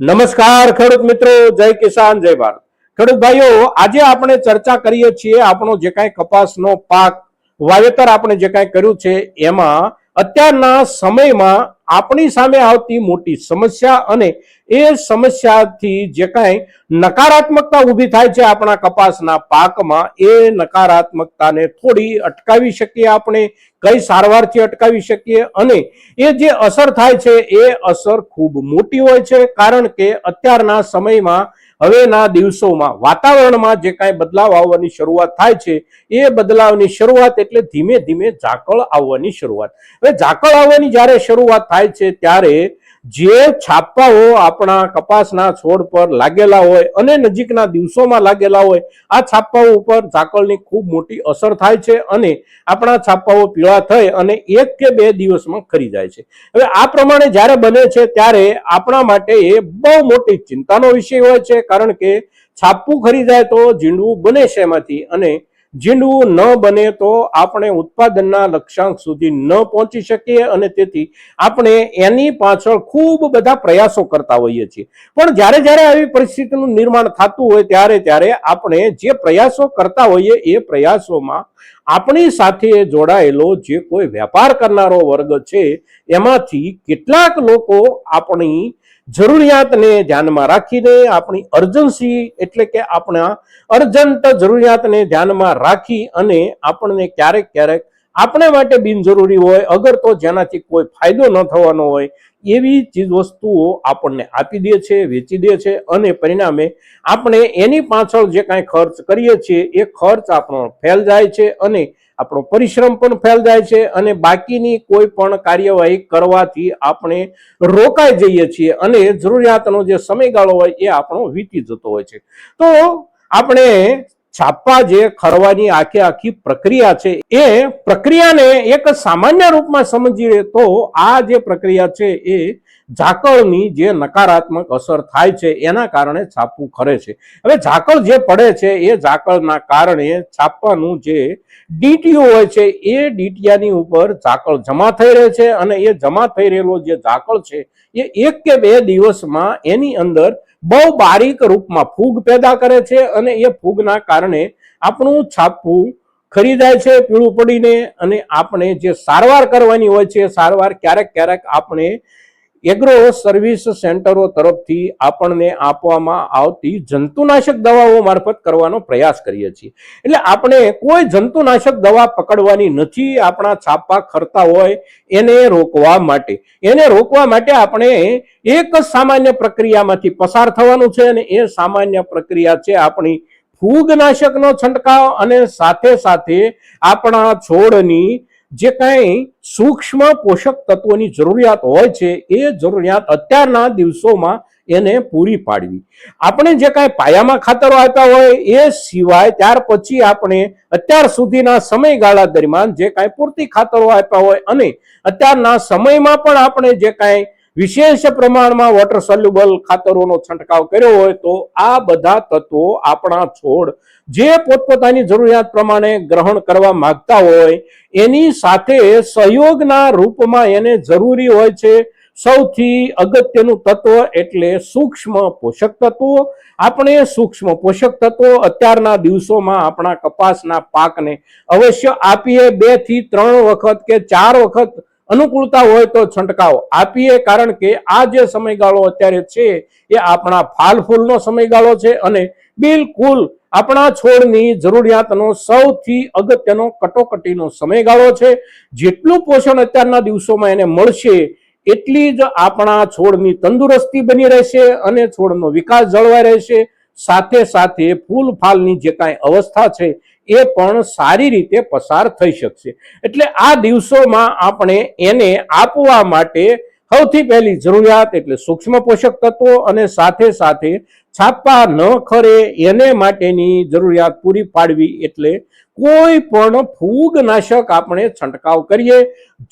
નમસ્કાર ખેડૂત મિત્રો, જય કિસાન, જય ભારત. ખેડૂત ભાઈઓ, આજે આપણે ચર્ચા કરીએ છીએ આપણો જે કાંઈ કપાસનો પાક, વાવેતર આપણે જે કાંઈ કર્યું છે, એમાં અત્યારના સમયમાં આપણી સામે આવતી મોટી સમસ્યા અને એ સમસ્યાથી જે કાંઈ નકારાત્મકતા ઊભી થાય છે આપણા કપાસના પાકમાં, એ નકારાત્મકતાને થોડી અટકાવી શકીએ આપણે, કઈ સારવારથી અટકાવી શકીએ અને એ જે અસર થાય છે એ અસર ખૂબ મોટી હોય છે કારણ કે અત્યારના સમયમાં હવેના દિવસોમાં વાતાવરણમાં જે કાંઈ બદલાવ આવવાની શરૂઆત થાય છે, એ બદલાવની શરૂઆત એટલે ધીમે ધીમે ઝાકળ આવવાની શરૂઆત. હવે ઝાકળ આવવાની જ્યારે શરૂઆત થાય છે, ત્યારે જે છાપાઓ આપણા કપાસના છોડ પર લાગેલા હોય અને નજીકના દિવસોમાં લાગેલા હોય, આ છાપાઓ ઉપર ઝાકળની ખૂબ મોટી અસર થાય છે અને આપણા છાપાઓ પીળા થઈ અને એક કે બે દિવસમાં ખરી જાય છે. હવે આ પ્રમાણે જ્યારે બને છે ત્યારે આપણા માટે એ બહુ મોટી ચિંતાનો વિષય હોય છે કારણ કે છાપું ખરી જાય તો ઝીંડવું બને છે એમાંથી અને ઝીંડવું ન બને તો આપણે ઉત્પાદનના લક્ષ્યાંક સુધી ન પહોંચી શકીએ અને તેથી આપણે એની પાછળ ખૂબ બધા પ્રયાસો કરતા હોઈએ છીએ. પણ જ્યારે જ્યારે આવી પરિસ્થિતિનું નિર્માણ થતું હોય ત્યારે ત્યારે આપણે જે પ્રયાસો કરતા હોઈએ એ પ્રયાસોમાં આપણી સાથે જોડાયેલો જે કોઈ વેપાર કરનારો વર્ગ છે, એમાંથી કેટલાક લોકો આપણી જરૂરિયાતને ધ્યાનમાં રાખીને આપણી અર્જન્સી એટલે કે આપણા અર્જન્ટ જરૂરિયાતને ધ્યાનમાં રાખી અને આપણને ક્યારેક ક્યારેક આપણે માટે બિનજરૂરી હોય, અગર તો જેનાથી કોઈ ફાયદો ન થવાનો હોય, એવી ચીજ વસ્તુઓ આપણને આપી દે છે, વેચી દે છે અને પરિણામે આપણે એની પાછળ જે કાંઈ ખર્ચ કરીએ છીએ, એ ખર્ચ આપણો ફેલ જાય છે અને આપણો પરિશ્રમ પણ ફેલ જાય છે અને બાકીની કોઈ પણ કાર્યવાહી કરવાથી આપણે રોકાઈ જઈએ છીએ અને જરૂરિયાતનો જે સમયગાળો હોય એ આપણો વીતી જતો હોય છે. તો આપણે છાપા જે ખરવાની આખી આખી પ્રક્રિયા છે, એ પ્રક્રિયાને એક સામાન્ય રૂપમાં સમજીએ તો આ જે પ્રક્રિયા છે, એ ઝાકળની જે નકારાત્મક અસર થાય છે, એના કારણે છાપવું ખરે છે. હવે ઝાકળ જે પડે છે, એ ઝાકળના કારણે છાપવાનું જે ડીટીઓ હોય છે, એ ડીટીયાની ઉપર ઝાકળ જમા થઈ રહે છે અને એ જમા થઈ રહેલો જે ઝાકળ છે, એ એક કે બે દિવસમાં એની અંદર બહુ બારીક રૂપમાં ફૂગ પેદા કરે છે અને એ ફૂગના કારણે આપણું છાપવું ખરીદાય છે, પીળું પડીને અને આપણે જે સારવાર કરવાની હોય છે, સારવાર ક્યારેક ક્યારેક આપણે એગ્રો સર્વિસ સેન્ટરો તરફથી આપણને આપવામાં આવતી જંતુનાશક દવાઓ મારફત કરવાનો પ્રયાસ કરીએ છીએ. એટલે આપણે કોઈ જંતુનાશક દવા પકડવાની નથી, આપણા છાપા ખરતા હોય એને રોકવા માટે. એને રોકવા માટે આપણે એક સામાન્ય પ્રક્રિયામાંથી પસાર થવાનું છે અને એ સામાન્ય પ્રક્રિયા છે આપણી ફૂગનાશકનો છંટકાવ અને સાથે સાથે આપણા છોડની જે કાંઈ સૂક્ષ્મ પોષક તત્વોની જરૂરિયાત હોય છે, એ જરૂરિયાત અત્યારના દિવસોમાં એને પૂરી પાડવી. આપણે જે કાંઈ પાયામાં ખાતરો આપ્યા હોય, એ સિવાય ત્યાર પછી આપણે અત્યાર સુધીના સમયગાળા દરમિયાન જે કાંઈ પૂરતી ખાતરો આપ્યા હોય અને અત્યારના સમયમાં પણ આપણે જે કાંઈ વિશેષ પ્રમાણમાં વોટર સોલ્યુબલ ખાતરોનો છંટકાવ કર્યો હોય તો આ બધા તત્વો આપણા છોડ જે પોતપોતાની જરૂરિયાત પ્રમાણે ગ્રહણ કરવા માંગતા હોય, એની સાથે સહયોગના રૂપમાં એને જરૂરી હોય છે. સૌથી અગત્યનું તત્વ એટલે સૂક્ષ્મ પોષક તત્વો. આપણે સૂક્ષ્મ પોષક તત્વો અત્યારના દિવસોમાં આપણા કપાસના પાકને અવશ્ય આપીએ. બેથી ત્રણ વખત કે ચાર વખત અનુકૂળતા હોય તો છંટકાવ આપીએ, કારણ કે આ જે સમયગાળો અત્યારે છે, એ આપણા ફાલ ફૂલનો સમયગાળો છે અને બિલકુલ આપણા છોડની જરૂરિયાતનો સૌથી અગત્યનો, કટોકટીનો સમયગાળો છે. જેટલું પોષણ અત્યારના દિવસોમાં એને મળશે, એટલી જ આપણા છોડની તંદુરસ્તી બની રહેશે અને છોડનો વિકાસ જળવાઈ રહેશે. સાથે સાથે ફૂલ ફાલની જે કાંઈ અવસ્થા છે એ પણ સારી રીતે પસાર થઈ શકશે. એટલે આ દિવસોમાં આપણે એને આપવા માટે સૌથી પહેલી જરૂરિયાત એટલે સૂક્ષ્મ પોષક તત્વો અને સાથે સાથે છાપા ન ખરે, એને માટેની જરૂરિયાત પૂરી પાડવી એટલે કોઈ પણ ફૂગનાશક આપણે છંટકાવ કરીએ.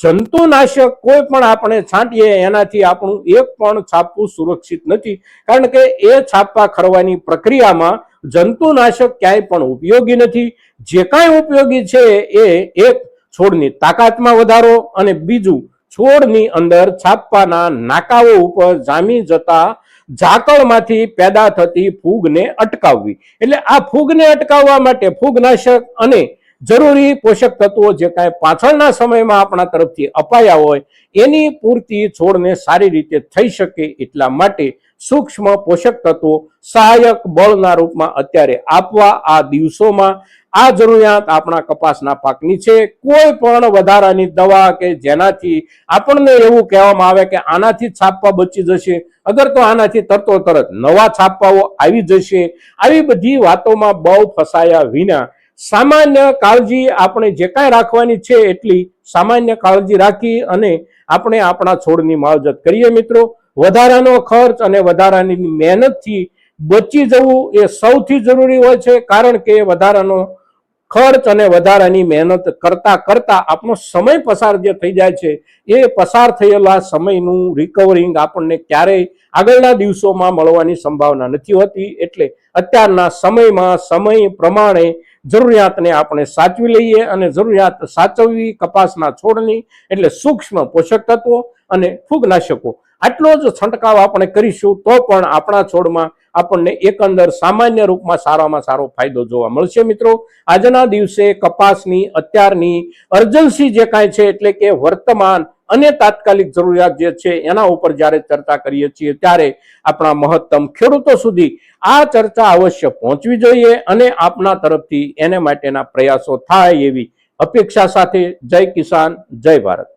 જંતુનાશક કોઈ પણ આપણે છાંટીએ, એનાથી આપણું એક પણ છાપવું સુરક્ષિત નથી. કારણ કે એ છાપા ખરવાની પ્રક્રિયામાં જંતુનાશક ક્યાંય પણ ઉપયોગી નથી. જે કાંઈ ઉપયોગી છે એ એક, છોડની તાકાતમાં વધારો અને બીજું, છોડની અંદર છાપવાના નાકાઓ ઉપર જામી જતા ઝાકળમાંથી પેદા થતી ફૂગને અટકાવવી. એટલે આ ફૂગને અટકાવવા માટે ફૂગનાશક અને જરૂરી પોષક તત્વો જે કાંઈ પાછળના સમયમાં આપણા તરફથી અપાયા હોય, એની પૂર્તિ છોડને સારી રીતે થઈ શકે એટલા માટે સૂક્ષ્મ પોષક તત્વો સહાયક બળના રૂપમાં અત્યારે આપવા આ દિવસોમાં આ જરૂરિયાત આપણા કપાસના પાકની છે. કોઈ પણ વધારાની દવા કે જેનાથી આપણને એવું કહેવામાં આવે કે આનાથી છાપવા બચી જશે, અગર તો આનાથી તરતો તરત નવા છાપવાઓ આવી જશે. આવી બધી વાતોમાં બહુ ફસાયા વિના સામાન્ય કાળજી આપણે જે કાંઈ રાખવાની છે એટલી સામાન્ય કાળજી રાખી અને આપણે આપણા છોડની માવજત કરીએ મિત્રો. વધારાનો ખર્ચ અને વધારાની મહેનતથી બચી જવું એ સૌથી જરૂરી હોય છે, કારણ કે વધારાનો ખર્ચ અને વધારાની મહેનત કરતા કરતા આપણો સમય પસાર જે થઈ જાય છે, એ પસાર થયેલા સમયનું રિકવરિંગ આપણને ક્યારેય આગળના દિવસોમાં મળવાની સંભાવના નથી હોતી. એટલે અત્યારના સમયમાં સમય પ્રમાણે જરૂરિયાતને આપણે સાચવી લઈએ અને જરૂરિયાત સાચવવી, કપાસના છોડની એટલે સૂક્ષ્મ પોષક તત્વો અને ફૂગનાશકો. આટલો જ છંટકાવ આપણે કરીશું તો પણ આપણા છોડમાં આપણને એકંદર સામાન્ય રૂપમાં સારામાં સારો ફાયદો જોવા મળશે મિત્રો. આજના દિવસે કપાસની અત્યારની અર્જન્સી જે કાંઈ છે એટલે કે વર્તમાન અને તાત્કાલિક જરૂરિયાત જે છે એના ઉપર જ્યારે ચર્ચા કરીએ છીએ ત્યારે આપણા મહત્તમ ખેડૂતો સુધી આ ચર્ચા અવશ્ય પહોંચવી જોઈએ અને આપના તરફથી એને માટેના પ્રયાસો થાય એવી અપેક્ષા સાથે જય કિસાન, જય ભારત.